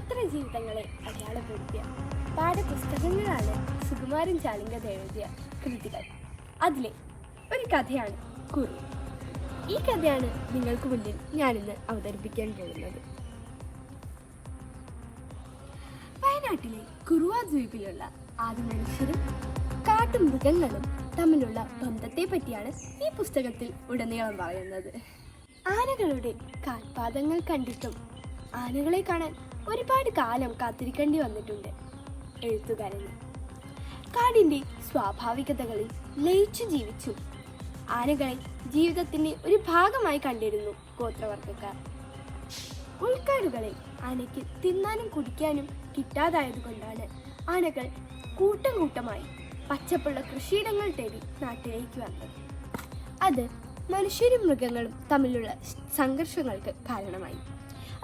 പുത്ര ജീവിതങ്ങളെ അടയാളപ്പെടുത്തിയ പാഠപുസ്തകങ്ങളാണ് സുകുമാരൻ ചാലിങ്കത് എഴുതിയ കൃതികൾ. അതിലെ ഒരു കഥയാണ് കുറു. ഈ കഥയാണ് നിങ്ങൾക്ക് മുന്നിൽ ഞാനിന്ന് അവതരിപ്പിക്കാൻ പോകുന്നത്. വയനാട്ടിലെ കുറുവ ദ്വീപിലുള്ള ആദിമനുഷ്യരും കാട്ടുമൃഗങ്ങളും തമ്മിലുള്ള ബന്ധത്തെ പറ്റിയാണ് ഈ പുസ്തകത്തിൽ ഉടനീളം പറയുന്നത്. ആനകളുടെ കാൽപാദങ്ങൾ കണ്ടിട്ടും ആനകളെ കാണാൻ ഒരുപാട് കാലം കാത്തിരിക്കേണ്ടി വന്നിട്ടുണ്ട് എഴുത്തുകാരന്. കാടിന്റെ സ്വാഭാവികതകളിൽ ലയിച്ചു ജീവിച്ചു. ആനകളെ ജീവിതത്തിന്റെ ഒരു ഭാഗമായി കണ്ടിരുന്നു ഗോത്രവർഗക്കാർ ഉൾക്കാടുകളെ ആനയ്ക്ക് തിന്നാനും കുടിക്കാനും കിട്ടാതായതുകൊണ്ടാണ് ആനകൾ കൂട്ടം കൂട്ടമായി പച്ചപ്പുള്ള കൃഷിയിടങ്ങൾ തേടി നാട്ടിലേക്ക് വന്നത്. അത് മനുഷ്യരും മൃഗങ്ങളും തമ്മിലുള്ള സംഘർഷങ്ങൾക്ക് കാരണമായി.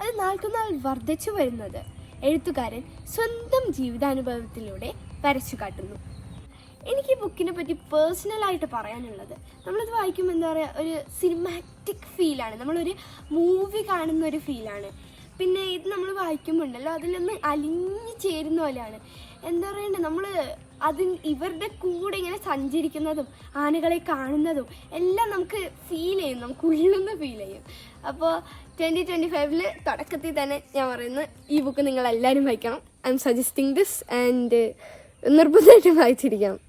അത് നാൾക്കുനാൾ വർദ്ധിച്ചു വരുന്നത് എഴുത്തുകാരൻ സ്വന്തം ജീവിതാനുഭവത്തിലൂടെ വരച്ചു കാട്ടുന്നു. എനിക്ക് ഈ ബുക്കിനെ പറ്റി പേഴ്സണലായിട്ട് പറയാനുള്ളത് നമ്മളിത് വായിക്കുമ്പോൾ എന്താ പറയുക ഒരു സിനിമാറ്റിക് ഫീലാണ് നമ്മളൊരു മൂവി കാണുന്ന ഒരു ഫീലാണ് പിന്നെ ഇത് നമ്മൾ വായിക്കുമ്പോണ്ടല്ലോ അതിലൊന്ന് അലിഞ്ഞു ചേരുന്ന പോലെയാണ്. എന്താ പറയണ്ടേ നമ്മൾ അതിൽ ഇവരുടെ കൂടെ ഇങ്ങനെ സഞ്ചരിക്കുന്നതും ആനകളെ കാണുന്നതും എല്ലാം നമുക്ക് ഫീൽ ചെയ്യും നമുക്ക് ഉള്ളുന്ന ഫീൽ ചെയ്യും. അപ്പോൾ ട്വന്റി ട്വന്റി ഫൈവിൽ തുടക്കത്തിൽ തന്നെ ഞാൻ പറയുന്നത് ഈ ബുക്ക് നിങ്ങൾ എല്ലാവരും വായിക്കണം. I M suggesting this and നിർബന്ധമായിട്ടും വായിച്ചിരിക്കണം.